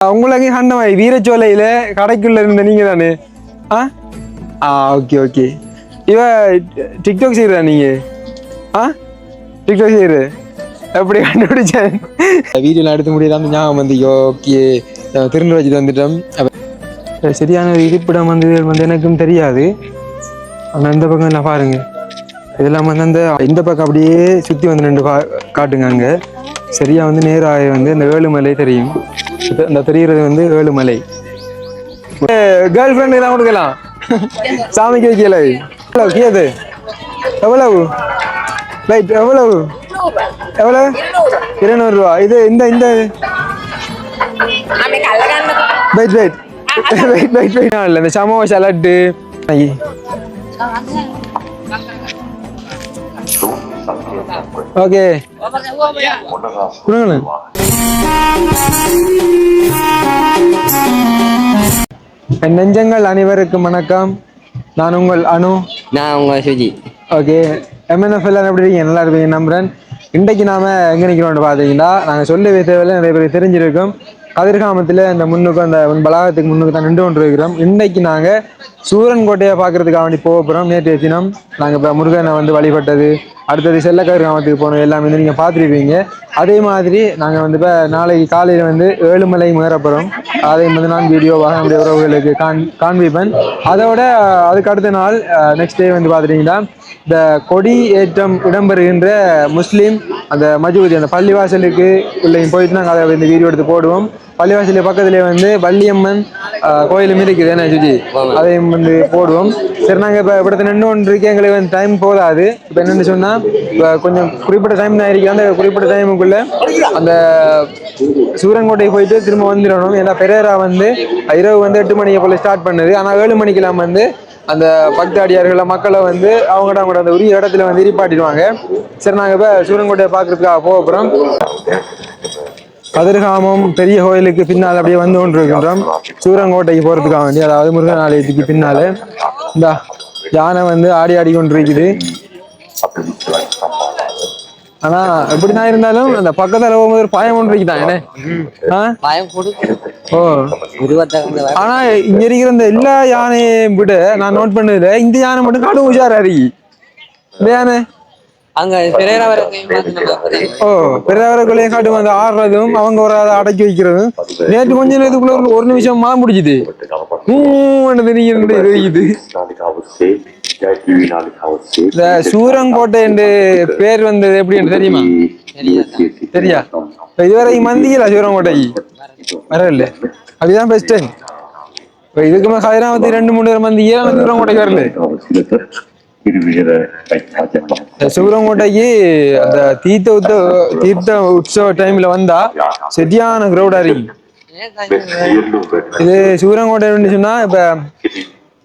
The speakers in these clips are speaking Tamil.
உங்களுக்கு ஹண்டமாய் வீரச்சோலையில கடைக்குள்ள இருந்த நீங்க தானே ஆ? ஆ ஓகே ஓகே இவ டிக்டாக் செய்யறா நீங்க? ஆ? டிக்டாக் செய்யற எப்படி கண்டுபிடிச்சேன் வீடியோலாம் எடுத்து முடியாத ஞாபகம் வந்து ஓகே திருநெல்வேலி வந்துட்டோம். சரியான இருப்பிடம் வந்து வந்து எனக்கும் தெரியாது. ஆனால் இந்த பக்கம் எல்லாம் பாருங்க. இதெல்லாம் வந்து அந்த இந்த பக்கம் அப்படியே சுற்றி வந்து ரெண்டு கா காட்டுங்க அங்கே. சரியா வந்து நேராக வந்து இந்த ஏழுமலை தெரியும். இப்போ இந்த தெரிகிறது வந்து ஏழுமலை கேர்ள் ஃப்ரெண்டு தான் கொடுக்கலாம். சாமிக்கு வைக்கல. எவ்வளோ கேது எவ்வளவு? ரைட் எவ்வளவு? எவ்வளவு? இருநூறுவா இது இந்த இந்த right right wait right wait இல்லை இந்த சமோசா லட்டு. ஐயே ஓகே. கொடுங்களேன் என் நெஞ்சங்கள் அனைவருக்கும் வணக்கம். நான் உங்கள் அனு. நான் உங்க சுஜி. ஓகே. எம்என்எஃப் எல்லாம் எப்படி இருக்கீங்க? நல்லா இருப்பீங்க நம்புறேன். இன்றைக்கு நாம எங்க நிற்கிறோம்னு பார்த்தீங்கன்னா நாங்கள் சொல்லி வைத்தவரை நிறைய பேர் தெரிஞ்சிருக்கோம். கதிர்காமத்தில் அந்த முன்னுக்கு அந்த பலாகத்துக்கு முன்னுக்கு தான் நின்று கொண்டு இருக்கிறோம் இன்றைக்கு நாங்கள் சூரன் கோட்டையை பார்க்கறதுக்காக வேண்டி போக போகிறோம் நேற்று தினம் நாங்கள் இப்போ முருகனை வந்து வழிபட்டது. அடுத்தது செல்லக்கர் கிராமத்துக்கு போனோம். எல்லாமே வந்து நீங்கள் பார்த்துருப்பீங்க. அதே மாதிரி நாங்கள் வந்து இப்போ நாளைக்கு காலையில் வந்து ஏழுமலை மேறப்புறம் அதே வந்து நான் வீடியோவாக நம்முடைய உறவுகளுக்கு காண் காண்பிப்பேன். அதோட அதுக்கு அடுத்த நாள் நெக்ஸ்ட் டே வந்து பார்த்துட்டிங்கன்னா இந்த கொடி ஏற்றம் இடம்பெறுகின்ற முஸ்லீம் அந்த மஜூதி அந்த பள்ளிவாசலுக்கு உள்ளே போயிட்டு நாங்கள் அதை இந்த வீடியோ எடுத்து போடுவோம். பள்ளிவாசல் பக்கத்துலேயே வந்து வள்ளியம்மன் கோயிலும் இருக்குது என்ன சுஜி? அதையும் வந்து போடுவோம். சரி நாங்கள் இப்போ இப்படி நின்று ஒன்று இருக்கு எங்களுக்கு வந்து டைம் போதாது. இப்போ என்னென்னு சொன்னால் இப்போ கொஞ்சம் குறிப்பிட்ட டைம் தான் இருக்கு. அந்த குறிப்பிட்ட டைமுக்குள்ளே அந்த சூரங்கோட்டைக்கு போயிட்டு திரும்ப வந்துடணும். ஏன்னா பெரேரா வந்து இரவு வந்து எட்டு மணிக்கு போல ஸ்டார்ட் பண்ணுது. ஆனால் ஏழு மணிக்கெல்லாம் வந்து அந்த பக்தாடியார்களை மக்களை வந்து அவங்கட அவங்களோட அந்த உரிய இடத்துல வந்து இரிப்பாட்டிடுவாங்க. சரி நாங்கள் இப்போ சூரங்கோட்டையை பார்க்கறதுக்காக போக போகிறோம் கதிர்காமம் பெரிய கோயிலுக்கு பின்னால் அப்படியே வந்து கொண்டு இருக்கின்றோம் சூரங்கோட்டைக்கு போகிறதுக்காக வேண்டி அதாவது முருகன் ஆலயத்துக்கு பின்னால். இந்த யானை வந்து ஆடி ஆடி கொண்டு இருக்குது ஆனா எப்படிதான் இருந்தாலும் அந்த பக்கத்துல போகும்போது ஒரு பயம் ஒன்று இருக்குதான் என்ன ஓ. ஆனா இங்க இருக்கிற இந்த எல்லா யானையும் விட நான் நோட் பண்ணதுல இந்த யானை மட்டும் கடும் உஷாரா இருக்கு. இந்த யானை? அங்க பெரேரா வர ஓ பெரியவர்களையும் ஆடுறதும் அவங்க ஒரு அதை அடக்கி வைக்கிறதும். நேற்று கொஞ்ச நேரத்துக்குள்ள ஒரு- நிமிஷம் மழை முடிச்சுது இருக்குது இந்த சூரங்கோட்டை என்று பேர் வந்தது எப்படி என்று தெரியுமா? தெரியா? இதுவரை இதுவரைக்கும் மந்திக்கல சூரங்கோட்டைக்கு வரல அப்படிதான் பெஸ்ட் இப்ப இதுக்கு மேல கதிராமத்தி ரெண்டு மூணு பேர் மந்திக்கல ஆனா சூரங்கோட்டைக்கு வரல இந்த சூரங்கோட்டைக்கு அந்த தீர்த்த உத்த தீர்த்த உற்சவ டைம்ல வந்தா சரியான கிரௌடா இருக்கு இது சூரங்கோட்டை சொன்னா இப்ப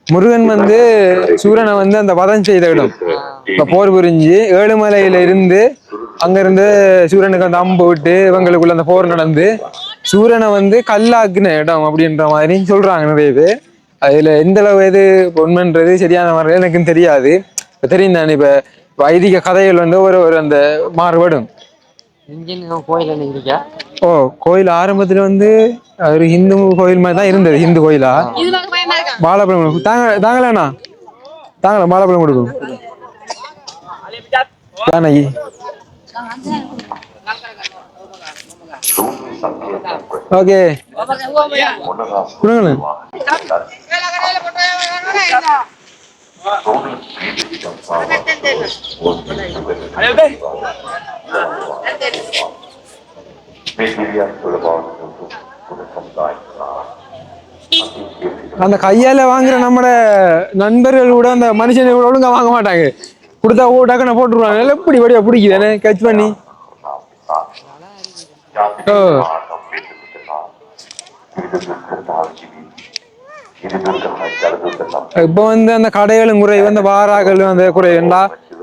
முருகன் வந்து சூரனை வந்து அந்த வதம் செய்த இடம். இப்ப போர் புரிஞ்சு ஏழுமலையில இருந்து அங்க இருந்து சூரனுக்கு அந்த அம்பு விட்டு இவங்களுக்குள்ள அந்த போர் நடந்து சூரனை வந்து கல்லாக்குன இடம் அப்படின்ற மாதிரி சொல்றாங்க நிறைய பேர். அதுல எந்த அளவு எது உண்மைன்றது சரியான முறையில் எனக்கும் தெரியாது. இப்ப தெரியும் தானே இப்ப வைதிக கதைகள் வந்து ஒரு ஒரு அந்த மாறுபடும். கோயில் ஓ கோயில் ஆரம்பத்துல வந்து ஒரு ஹிந்து கோயில் மாதிரி தான் இருந்தது ஹிந்து கோயிலா? கொடுக்கும். தாங்க தாங்களேண்ணா தாங்களே வாழைப்பழம் கொடுக்கும். தானகி ஓகே. கொடுங்களேன் அந்த கையால வாங்குற நம்மட நண்பர்கள் கூட அந்த மனுஷனை கூட ஒழுங்கா வாங்க மாட்டாங்க. கொடுத்தா ஓ டக்குன்னு போட்டுருவாங்க. எல்லாம் இப்படி வடியா பிடிக்குது. கச் பண்ணி. ஓ. இப்போ வந்து அந்த கடைகளும் குறை அந்த வாராக்களும் அந்த குறைவுண்டா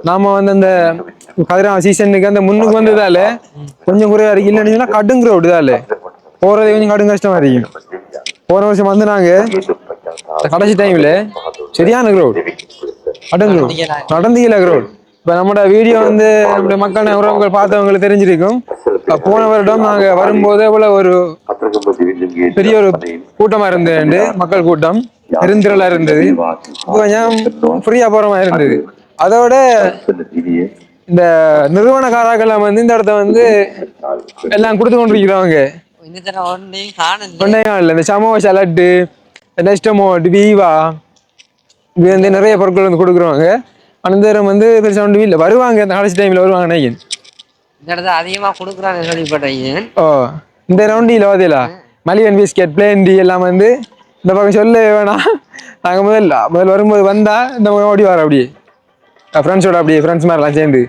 நாம வந்து அந்த கதிரா சீசனுக்கு அந்த முன்னுக்கு வந்ததால கொஞ்சம் குறையா இருக்கு. இல்லைன்னு சொன்னா கடுங்குற விடுதால. போறது கொஞ்சம் கடும் கஷ்டமா இருக்கும் போன வருஷம் வந்து நாங்க கடைசி டைம்ல சரியான கிரௌட் அடங்கு நடந்தீங்களா கிரௌட் இப்போ நம்மளோட வீடியோ வந்து நம்முடைய மக்கள் உறவுகள் பார்த்தவங்களுக்கு தெரிஞ்சிருக்கும். போன வருடம் நாங்கள் வரும்போது போல ஒரு பெரிய ஒரு கூட்டமாக இருந்தது மக்கள் கூட்டம் பெருந்திரளா இருந்தது. கொஞ்சம் ஃப்ரீயா போகிறமாக மாதிரி இருந்தது. அதோட இந்த நிறுவனக்காரர்கள் வந்து இந்த இடத்த வந்து எல்லாம் கொடுத்து கொண்டிருக்கிறவங்க இந்த ஒன்றையும் காணல இல்லை. இந்த சமோ சலட்டு நெஸ்டமோ வீவா இது வந்து நிறைய பொருட்கள் வந்து கொடுக்குறவங்க அனந்தரம் வந்து பெருசாக ஒன்றும் இல்லை. வருவாங்க இந்த கடைசி டைமில் வருவாங்க நினைக்கிறேன் இந்த இடத்துல அதிகமா கொடுக்குறான்னு கேள்விப்பட்டேன் ஓ இந்த ரவுண்டியில் வாதிலா மலிவன் பிஸ்கெட் பிளேன் டீ எல்லாம் வந்து இந்த பக்கம் சொல்ல வேணாம். நாங்கள் முதல்ல முதல்ல வரும்போது வந்தா இந்த பக்கம் ஓடி வர அப்படியே. ஃப்ரெண்ட்ஸோட அப்படியே ஃப்ரெண்ட்ஸ் மாதிரிலாம் சேர்ந்து.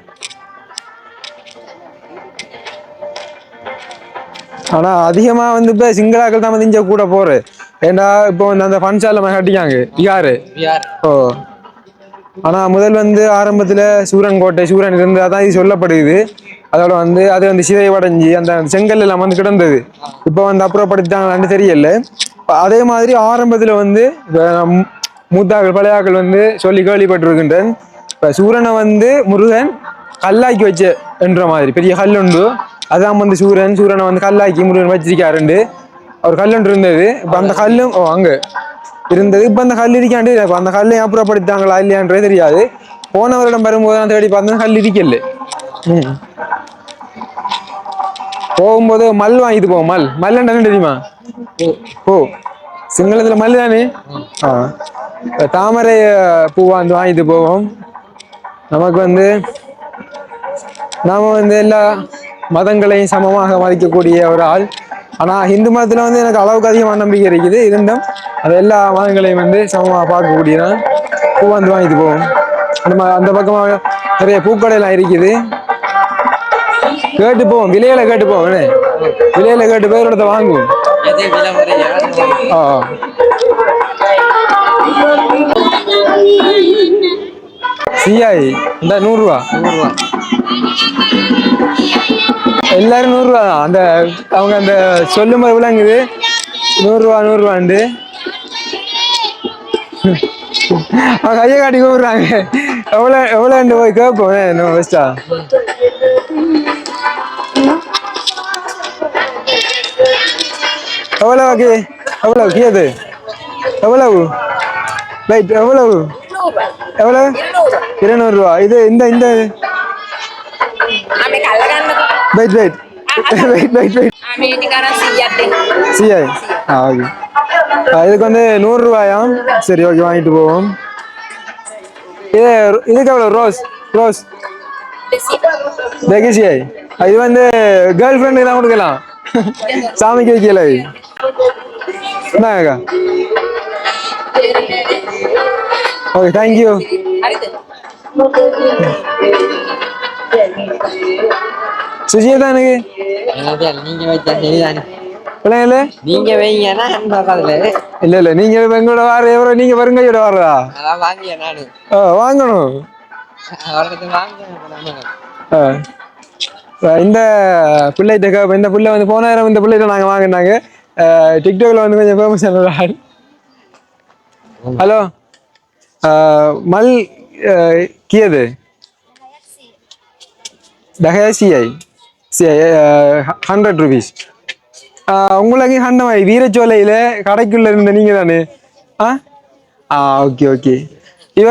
ஆனா அதிகமா வந்து இப்போ சிங்களாக்கள் தான் வந்து இங்கே கூட போறது ஏண்டா இப்போ வந்து அந்த ஃபன்ஸ் எல்லாம் கட்டிக்காங்க. யார்? ஓ. ஆனால் முதல் வந்து ஆரம்பத்தில் சூரன் கோட்டை சூரன் இருந்து தான் இது சொல்லப்படுது. அதோட வந்து அது வந்து சிதைவடைஞ்சு அந்த செங்கல் எல்லாம் வந்து கிடந்தது. இப்போ வந்து அப்புறப்படுத்தாங்களான்னு தெரியல. அதே மாதிரி ஆரம்பத்தில் வந்து மூத்தாக்கள் பழையாக்கள் வந்து சொல்லி கேள்விப்பட்டிருக்கின்றேன் இப்போ சூரனை வந்து முருகன் கல்லாக்கி வச்ச என்ற மாதிரி பெரிய கல் உண்டு. அதான் வந்து சூரன் சூரனை வந்து கல்லாக்கி முருகன் வச்சிருக்காருண்டு. ஒரு கல்லுண்டு இருந்தது. இப்போ அந்த கல்லும் ஓ அங்கே. இருந்தது. இப்ப அந்த கல் இருக்காண்டு இப்ப அந்த கல்லை அப்புறப்படுத்தாங்களா இல்லையான்றே தெரியாது. போன வருடம் வரும்போது நான் தேடி பார்த்தா கல் இருக்கல. போகும்போது மல் வாங்கிட்டு போவோம் மல். மல் என்ன தெரியுமா? ஓ சிங்களத்துல மல் தானே? ஆ. தாமரை அஹ், பூ வந்து வாங்கிட்டு போவோம். நமக்கு வந்து நாம வந்து எல்லா மதங்களையும் சமமாக மதிக்கக்கூடிய ஒரு ஆள். ஆனா ஹிந்து மதத்துல வந்து எனக்கு அளவுக்கு அதிகமான நம்பிக்கை இருக்குது. இருந்தும் அது எல்லா மதங்களையும் வந்து சமமாக பார்க்கக்கூடிய நான் பூ வந்து வாங்கிட்டு போவோம். அந்த அந்த பக்கமா நிறைய பூக்கடை எல்லாம் இருக்குது. கேட்டு போவோம். விலையில கேட்டு போவோம்? விலையில கேட்டு போய் இடத்த வாங்குவோம். ஆ சிஐ இந்த நூறுரூவா. நூறுரூவா. எல்லாரும் நூறுரூவா அந்த அவங்க அந்த சொல்லும் போது விளங்குது நூறுரூவா நூறுரூவாண்டு அவங்க கையை காட்டி கூப்பிடுறாங்க. எவ்வளோ எவ்வளோண்டு போய் கேட்போம். நம்ம பெஸ்ட்டா எவ்வளோ ஓகே எவ்வளோ கியது. எவ்வளவு? ரைட் எவ்வளவு? எவ்வளவு? இருநூறுவா இது இந்த இந்த wait wait wait wait wait. CI ஆ ஓகே இதுக்கு வந்து நூறுரூவாயாம் சரி ஓகே வாங்கிட்டு போவோம் இது இதுக்கு எவ்வளோ ரோஸ் ரோஸ் Siap. சிஐ இது வந்து கேர்ள் ஃப்ரெண்டுக்கு தான் கொடுக்கலாம் சாமிக்கு வைக்கல இது. என்னக்கா ஓகே தேங்க்யூ. சுஜிதா எனக்கு? நீங்க வச்சா சரிதானே பிள்ளைங்களே நீங்க வைங்கன்னா இல்ல இல்ல. நீங்க எங்களோட வார எவரோ நீங்க வருங்கையோட வாரதா அதான் வாங்கிய நானு வாங்கணும் இந்த பிள்ளைகிட்ட கே- இந்த பிள்ளை வந்து போன நேரம் இந்த பிள்ளைகிட்ட நாங்க வாங்கினாங்க. டிக்டாக்ல வந்து கொஞ்சம் ஃபேமஸ் ஆன ஒரு ஆள். ஹலோ. மல் கியது டஹே சிஐ சிஐ ஹண்ட்ரட் ருபீஸ் உங்களுக்கு ஹண்டமாய் வீரச்சோலையில் கடைக்குள்ள இருந்த நீங்கள் தானே ஆ? ஆ ஓகே ஓகே இவ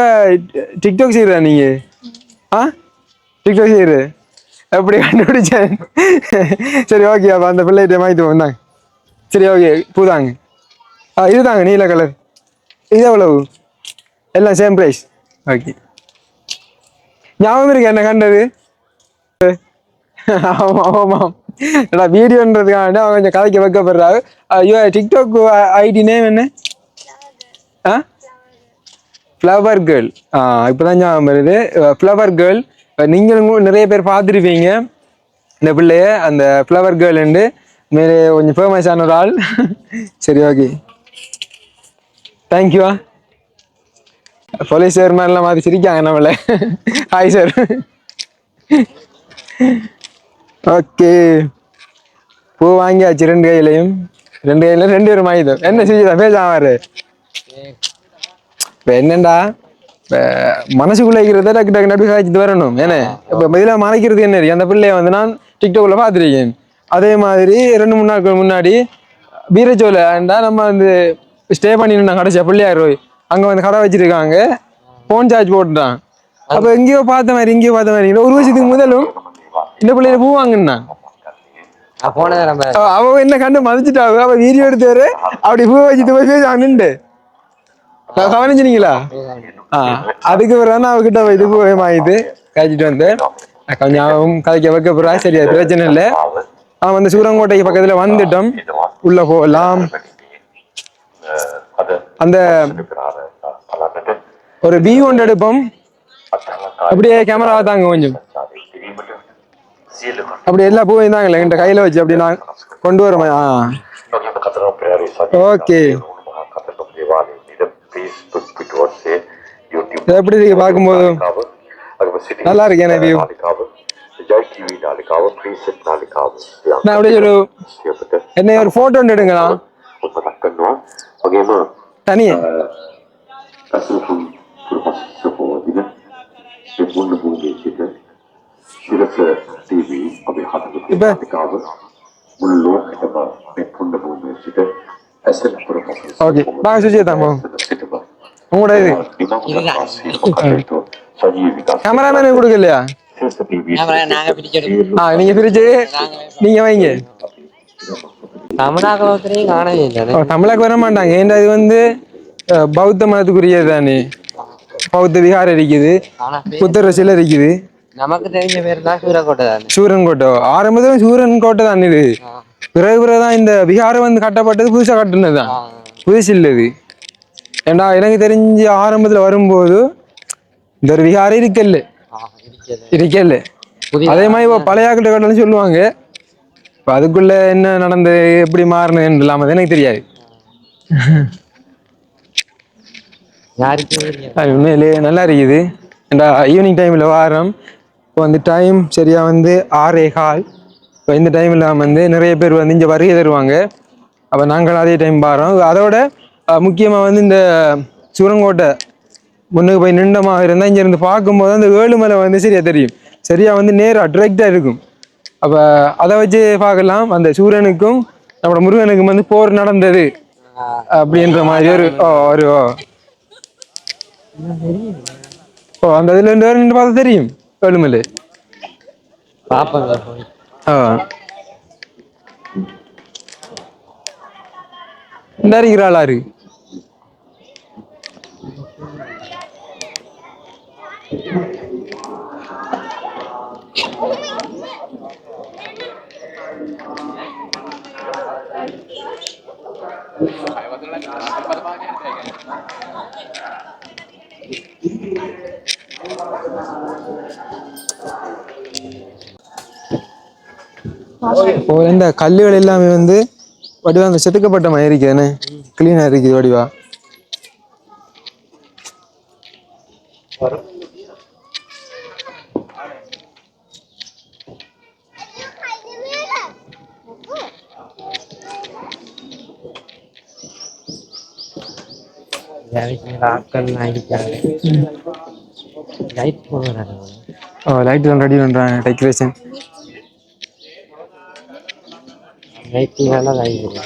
டிக்டாக் செய்கிறா நீங்கள் ஆ? டிக்டாக் செய்கிற எப்படி கண்டுபிடிச்சேன் சரி ஓகே அப்போ அந்த பிள்ளைகிட்ட வாங்கிட்டு வந்தாங்க சரி ஓகே பூதாங்க. ஆ இதுதாங்க நீல கலர் இது எவ்வளவு? எல்லாம் சேம் ப்ரைஸ் ஓகே ஞாபகம் இருக்கு என்ன கண்டது? ஆமாம் ஆமாம் ஏடா வீடியோன்றதுக்காக அவன் கொஞ்சம் கதைக்கு வைக்கப்படுறாரு. ஐயோ டிக்டாக் ஐடி நேம் என்ன? ஆ? ஃப்ளவர் கேர்ள் ஆ இப்போதான் ஞாபகம் வருது. ஃப்ளவர் கேர்ள் நீங்களும் நிறைய பேர் பார்த்துருப்பீங்க. இந்த பிள்ளைய அந்த ஃப்ளவர் கேர்ள்ண்டு மேலே கொஞ்சம் ஃபேமஸான ஒரு ஆள். சரி ஓகே. தேங்க்யூவா போலீஸ் சார் மாதிரிலாம் மாதிரி சிரிக்காங்க நம்மளை. Hi sir okay. பூ வாங்கியாச்சு ரெண்டு கையிலையும். ரெண்டு கையில ரெண்டு பேரும் வாங்கிட்டோம். என்ன செஞ்சுதான் பேசாமாரு இப்போ என்னண்டா? இப்போ மனசுக்குள்ள இருக்கிறத டக்கு டக்கு நடுவு காய்ச்சிட்டு வரணும். ஏன்னா இப்போ பதிலாக மறைக்கிறது என்ன? இருக்கு அந்த பிள்ளைய வந்து நான் டிக்டாக்ல பார்த்துருக்கேன். அதே மாதிரி ரெண்டு மூணு நாட்கள் முன்னாடி வீரச்சோலைண்டா நம்ம வந்து ஸ்டே பண்ணிருந்தோம் கடைசியா பிள்ளையார் போய் அங்க வந்து கடை வச்சிருக்காங்க. போன் சார்ஜ் போட்டுட்டான். அப்ப எங்கேயோ பார்த்த மாதிரி எங்கேயோ பார்த்த மாதிரி ஒரு வருஷத்துக்கு முதலும் இந்த பிள்ளையில பூ வாங்கினா? அவ என்ன கண்டு மதிச்சிட்டாங்க அவ வீடியோ எடுத்தாரு அப்படி பூ வச்சுட்டு போய் பேச நின்று. கவனிச்சினீங்களா அதுக்கு பிறகு அவகிட்ட இது பூ வாங்கிட்டு காய்ச்சிட்டு வந்தேன் நான் கொஞ்சம் கதைக்க வைக்க போறா. சரி அது பிரச்சனை இல்லை. அவன் வந்து சூரங்கோட்டைக்கு பக்கத்துல வந்துட்டோம். உள்ள போகலாம் அந்த ஒரு பி ஒன்று எடுப்போம். அப்படியே கேமரா தாங்க கொஞ்சம். அப்படி எல்லா பூவையும் தாங்களே என்கிட்ட கையில வச்சு அப்படி நான் கொண்டு வரமா? ஓகே எப்படி இருக்கு பார்க்கும்போது? நல்லா இருக்கு என்ன வியூ நான் அப்படியே ஒரு என்ன ஒரு போட்டோ எடுங்களா தனியே. sebuah tidak Ibu bumi kita Sirasa TV Abi kita bah Ibu bumi kita Asal profesor okay வாங்க சுஜிதா போ உங்களோட இது கேமராமேன் கொடுக்கலையா கேமரா நாங்க நீங்க பிரிச்சு நீங்க வைங்க தமிழாக்கு வர மாட்டாங்க ஏன்டா இது வந்து பௌத்த மதத்துக்குரியது தானே பௌத்த விகாரம் இருக்குது புத்தர் சிலை இருக்குது நமக்கு தெரிஞ்ச பேர் தான் சூரக்கோட்டை தானே சூரன் கோட்டை ஆரம்பத்துல சூரன் கோட்டை தான் இது பிறகு பிறகுதான் இந்த விகாரம் வந்து கட்டப்பட்டது புதுசா கட்டுனது தான் புதுசு இல்லை இது ஏண்டா எனக்கு தெரிஞ்சு ஆரம்பத்துல வரும்போது இந்த ஒரு விகாரம் இருக்கல்ல இருக்கல்ல அதே மாதிரி இப்போ பழைய கட்டணும்னு சொல்லுவாங்க இப்போ அதுக்குள்ள என்ன நடந்து எப்படி மாறினது இல்லாம எனக்கு தெரியாது உண்மையிலேயே நல்லா இருக்குது ஏண்டா ஈவினிங் டைமில் வாரம் இப்போ வந்து டைம் சரியாக வந்து ஆறே கால். இப்போ இந்த டைமில் வந்து நிறைய பேர் வந்து இங்கே வருகை தருவாங்க. அப்போ நாங்கள் அதே டைம் பாரோம் அதோட முக்கியமாக வந்து இந்த சூரங்கோட்டை முன்னுக்கு போய் நின்றமாக இருந்தால் இங்கேருந்து பார்க்கும்போது அந்த ஏழுமலை வந்து சரியாக தெரியும். சரியாக வந்து நேராக டிரெக்டாக இருக்கும். அப்போ அதை வச்சு பார்க்கலாம். அந்த சூரியனுக்கும் நம்மளோட முருகனுக்கும் வந்து போர் நடந்தது. அப்படின்ற மாதிரி ஒரு ஓ, ஒரு ஓ. ஓ அந்த இதில் ரெண்டு நின்று பார்த்தா தெரியும். ஏழுமலை பாப்பங்க போய் ஆ இந்த இருக்கிறாளா இருக்கு இப்போ இந்த கல்லுகள் எல்லாமே வந்து வடிவா அந்த செதுக்கப்பட்ட மாதிரி இருக்குதுன்னு கிளீனா இருக்குது வடிவா. லைட் போடுறாங்க ஓ லைட் ரெடி பண்றாங்க டெக்கரேஷன் லைட்டிங்கால லைட்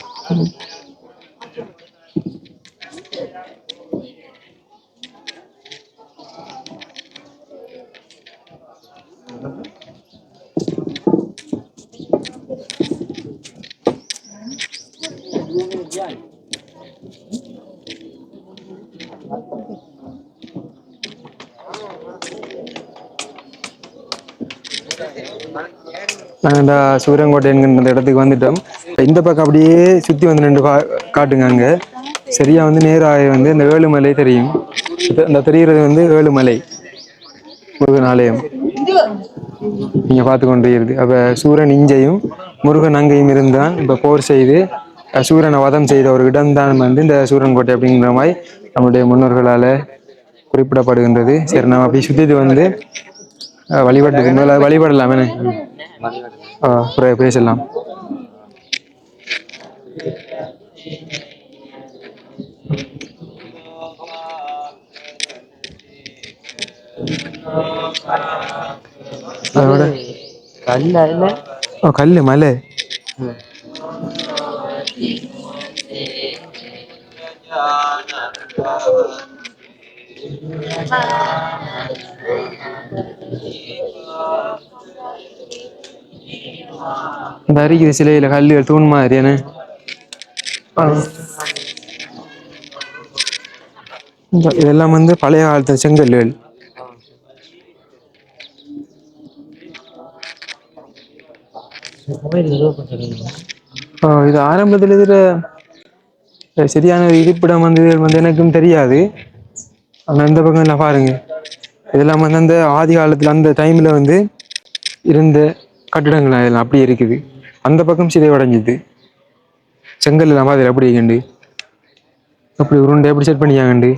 நாங்கள் இந்த சூரியங்கோட்டை என்கின்ற இடத்துக்கு வந்துட்டோம். இந்த பக்கம் அப்படியே சுற்றி வந்து ரெண்டு கா காட்டுங்க அங்கே. சரியாக வந்து நேராக வந்து இந்த ஏழுமலை தெரியும். இந்த தெரிகிறது வந்து ஏழுமலை முருகன் ஆலயம் நீங்கள் பார்த்து கொண்டு அப்போ சூரன் இஞ்சையும் முருகன் அங்கேயும் இருந்தான். இப்போ போர் செய்து சூரனை வதம் செய்த ஒரு இடம்தான் வந்து இந்த சூரன்கோட்டை அப்படிங்கிற மாதிரி நம்முடைய முன்னோர்களால் குறிப்பிடப்படுகின்றது. சரி நம்ம அப்படி சுற்றிட்டு வந்து வழிபட்டு வழிபட்டுக்கு வழிபடலாமே. பேசலாம் கல்ல இல்ல? ஓ கல் மலை. இந்த அரிக்குது சிலையில கல்லுகள் தூண் மாதிரி என்ன இதெல்லாம் வந்து பழைய காலத்து செங்கல்கள் இது ஆரம்பத்தில் இதில் சரியான ஒரு இருப்பிடம் வந்து வந்து எனக்கும் தெரியாது. ஆனால் இந்த பக்கம் எல்லாம் பாருங்க. இதெல்லாம் வந்து அந்த ஆதி காலத்தில் அந்த டைமில் வந்து இருந்த கட்டிடங்கள் அதில் அப்படி இருக்குது. அந்த பக்கம் சிதை உடைஞ்சிது. செங்கல் இல்லாமல் அதில் அப்படி கண்டு அப்படி உருண்டை எப்படி செட் பண்ணியாங்கண்டு.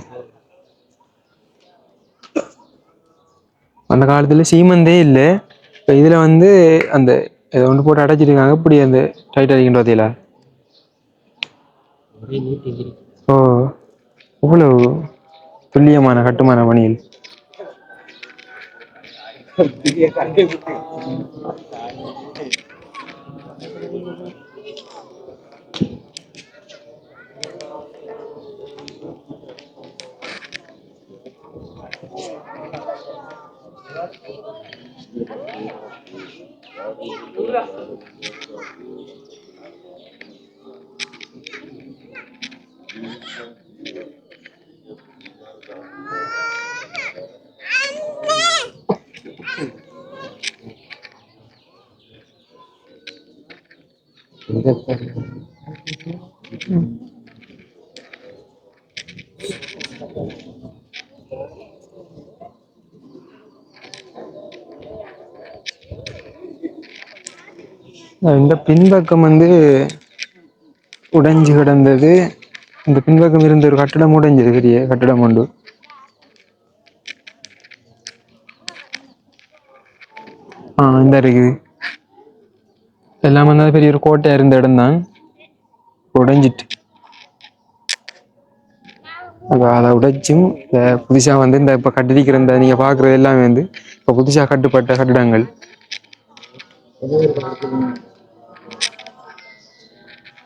அந்த காலத்தில் சீமந்தே இல்லை. இப்போ இதில் வந்து அந்த இதை ஒன்று போட்டு அடைச்சிருக்காங்க. இப்படி அந்த டைட் அடிக்கின்ற வதையில ஓ இவ்வளவு துல்லியமான கட்டுமான பணியில். இந்த இந்த பின்பக்கம் வந்து உடைஞ்சு கிடந்தது. இந்த பின்பக்கம் இருந்த ஒரு கட்டடம் உடைஞ்சது பெரிய கட்டடம் உண்டு. ஆ இந்த இருக்குது எல்லாம் வந்து பெரிய ஒரு கோட்டை இருந்த இடம் தான். உடைஞ்சிட்டு. அப்போ அதை உடைச்சும் இந்த புதுசாக வந்து இந்த இப்போ கட்டிருக்கிற இந்த நீங்க பார்க்குறது எல்லாமே வந்து இப்போ புதுசாக கட்டுப்பட்ட கட்டிடங்கள்.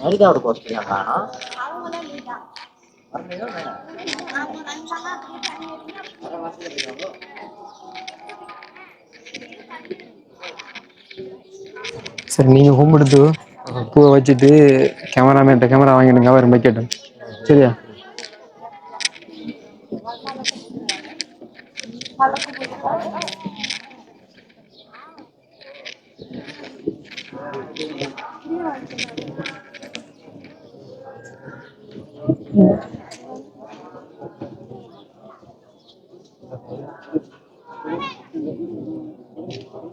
மரிதாவோட கோஷ்டியா காணும் சரி நீங்க கும்பிடுத்து பூவை வச்சுட்டு கேமராமேன்ட்ட கேமரா வாங்கிடுங்க அவர் கேட்டோம் சரியா?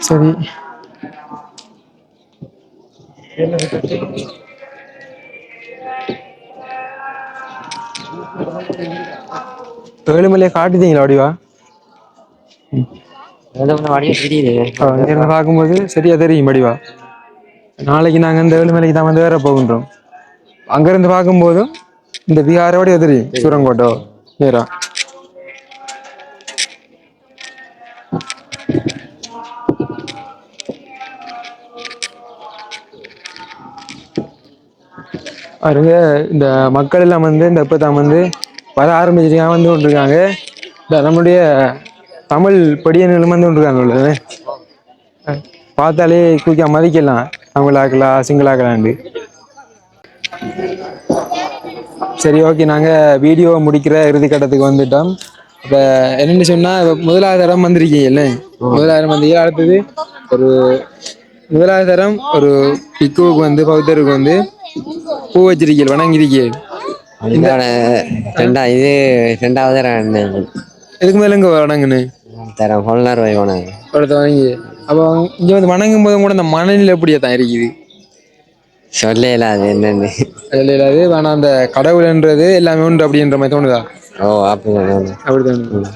சரி. ஏழுமலையை காட்டுதீங்களா வடிவா இருந்து பார்க்கும்போது சரியா தெரியும் வடிவா நாளைக்கு நாங்க இந்த ஏழுமலைக்கு தான் வந்து வேற போகின்றோம். அங்கிருந்து பார்க்கும்போதும் இந்த பீகாரோட தெரியும் சூரங்கோட்டோ நேரா. பாருங்க இந்த மக்கள் எல்லாம் வந்து இந்த இப்பதான் வந்து வர ஆரம்பிச்சிருக்காங்க வந்து கொண்டிருக்காங்க. இந்த நம்முடைய தமிழ் படியன்களும் வந்து கொண்டிருக்காங்க பார்த்தாலே குயிக்கா மதிக்கலாம். தமிழாக்கலாம் சிங்களாக்கலாண்டு சரி ஓகே நாங்கள் வீடியோ முடிக்கிற இறுதி கட்டத்துக்கு வந்துட்டோம். இப்போ என்னென்னு சொன்னால் முதலாவது இடம் வந்திருக்கீங்கல்ல? முதலாவது இடம் வந்தீங்க அடுத்தது ஒரு முதலாவது தரம் ஒரு பிக்குவுக்கு வந்து பௌத்தருக்கு வந்து பூ வச்சிருக்கீங்க வணங்கிருக்கீங்க இதோட ரெண்டா இது ரெண்டாவது தரம் இதுக்கு மேலே இங்கே வணங்குன்னு தரம் ஹோல்னார் போய் போனாங்க ஒருத்த வணங்கி அப்போ இங்கே வந்து வணங்கும் போதும் கூட அந்த மனநிலை எப்படியா தான் இருக்குது? சொல்லல அது என்னன்னு. அதில் இல்லாது ஆனால் அந்த கடவுள்ன்றது எல்லாமே உண்டு அப்படின்ற மாதிரி தோணுதா? ஓ அப்படி. அப்படி தோணுது.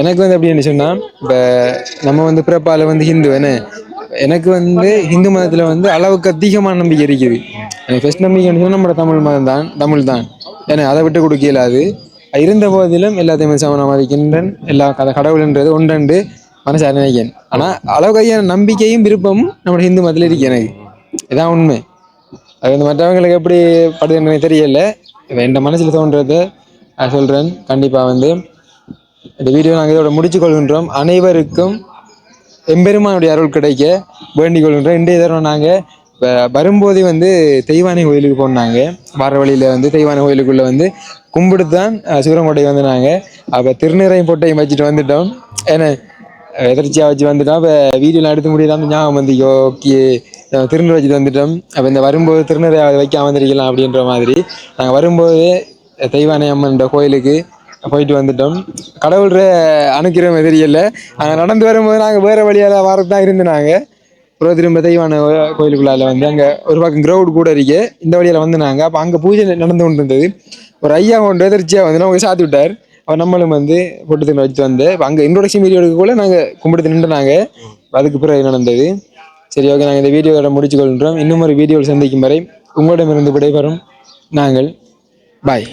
எனக்கு வந்து எப்படி சொன்னால் இப்போ நம்ம வந்து பிறப்பால வந்து ஹிந்து என்ன? எனக்கு வந்து ஹிந்து மதத்தில் வந்து அளவுக்கு அதிகமான நம்பிக்கை இருக்குது. எனக்கு ஃபர்ஸ்ட் நம்பிக்கைன்னு சொன்னால் நம்ம தமிழ் மதம் தான் தமிழ் தான். ஏன்னா அதை விட்டு கொடுக்க இயலாது இருந்த போதிலும் எல்லாத்தையும் சமணம் மதிக்கின்றன் எல்லா கதை கடவுள்ன்றது ஒன்றண்டு மனசு நினைக்கிறேன் ஆனால் அளவுக்கு அதிகமான நம்பிக்கையும் விருப்பமும் நம்ம ஹிந்து மதத்தில் இருக்கு எனக்கு. இதான் உண்மை. அது வந்து மற்றவங்களுக்கு எப்படி படுதுன்னு தெரியல. என் மனசில் தோன்றதை நான் சொல்கிறேன் கண்டிப்பாக வந்து இந்த வீடியோ நாங்கள் இதோட முடிச்சு கொள்கின்றோம் அனைவருக்கும் எம்பெருமானுடைய அருள் கிடைக்க வேண்டிக் கொள்கின்றோம் இன்றைய தரம் நாங்கள் இப்போ வரும்போதே வந்து தெய்வானை கோயிலுக்கு போனாங்க. வர வழியில் வந்து தெய்வானை கோயிலுக்குள்ளே வந்து கும்பிட்டு தான் சிவரங்கோட்டை வந்து நாங்கள் அப்போ திருநீரையும் பொட்டையும் வச்சுட்டு வந்துட்டோம். ஏன்னா எதிர்ச்சியாக வச்சு வந்துட்டோம். இப்போ வீடியோலாம் எடுத்து முடியாத ஞாபகம் வந்து ஓகே திருநீர் வச்சுட்டு வந்துட்டோம். அப்போ இந்த வரும்போது திருநீரை வைக்காம வந்திருக்கலாம் அப்படின்ற மாதிரி நாங்கள் வரும்போது தெய்வானை அம்மன்ற கோயிலுக்கு போயிட்டு வந்துட்டோம். கடவுள் அணுக்கிறோம் தெரியல அங்கே நடந்து வரும்போது நாங்கள் வேறு வழியால் வரது தான் இருந்து நாங்கள் அப்புறம் திரும்ப தெய்வான கோயிலுக்குள்ளால வந்து அங்கே ஒரு பக்கம் கிரவுட் கூட இருக்கு. இந்த வழியில் வந்து நாங்கள் அப்போ அங்கே பூஜை நடந்து கொண்டு இருந்தது ஒரு ஐயா கொண்டு எதிர்ச்சியாக வந்து அவங்க சாத்தி விட்டார். அவர் நம்மளும் வந்து பொட்டு தின்னு வச்சுட்டு வந்து இப்போ அங்கே இன்ட்ரோடக்ஷன் வீடியோ கூட நாங்கள் கும்பிட்டு நின்றுனாங்க அதுக்கு பிறகு நடந்தது. சரி ஓகே நாங்கள் இந்த வீடியோவோட முடிச்சு கொள்கின்றோம் இன்னும் ஒரு வீடியோவில் சந்திக்கும் வரை உங்களிடமிருந்து விடைபெறும் நாங்கள். பாய்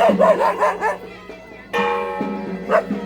Thank you.